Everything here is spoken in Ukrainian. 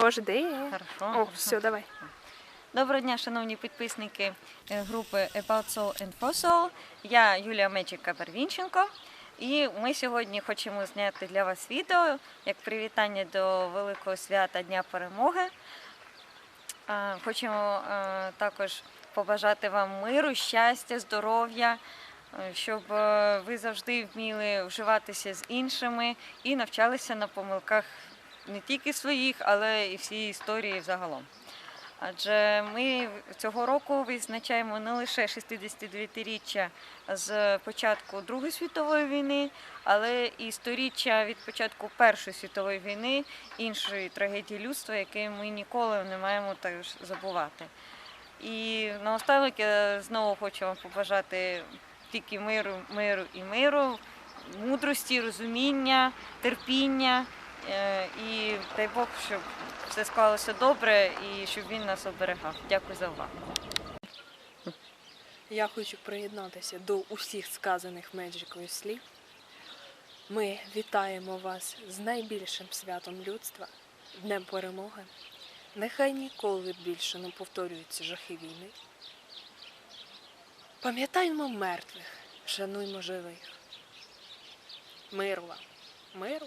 Пожди. Хорошо. О, все, давай. Доброго дня, шановні підписники е, групи About Soul and For Soul. Я Юлія Мечика Барвінченко. І ми сьогодні хочемо зняти для вас відео як привітання до великого свята Дня Перемоги. Хочемо е, також побажати вам миру, щастя, здоров'я, е, щоб ви завжди вміли вживатися з іншими і навчалися на помилках не тільки своїх, але і всієї історії загалом. Адже ми цього року відзначаємо не лише 69-річчя з початку Другої світової війни, але і сторіччя від початку Першої світової війни, іншої трагедії людства, яке ми ніколи не маємо також забувати. І наостанок я знову хочу вам побажати тільки миру, миру і миру, мудрості, розуміння, терпіння. Е, І дай Бог, щоб все склалося добре і щоб він нас оберегав. Дякую за увагу. Я хочу приєднатися до усіх сказаних Меджикою слів. Ми вітаємо вас з найбільшим святом людства, Днем Перемоги. Нехай ніколи більше не повторюються жахи війни. Пам'ятаймо мертвих, шануймо живих. Миру вам, миру.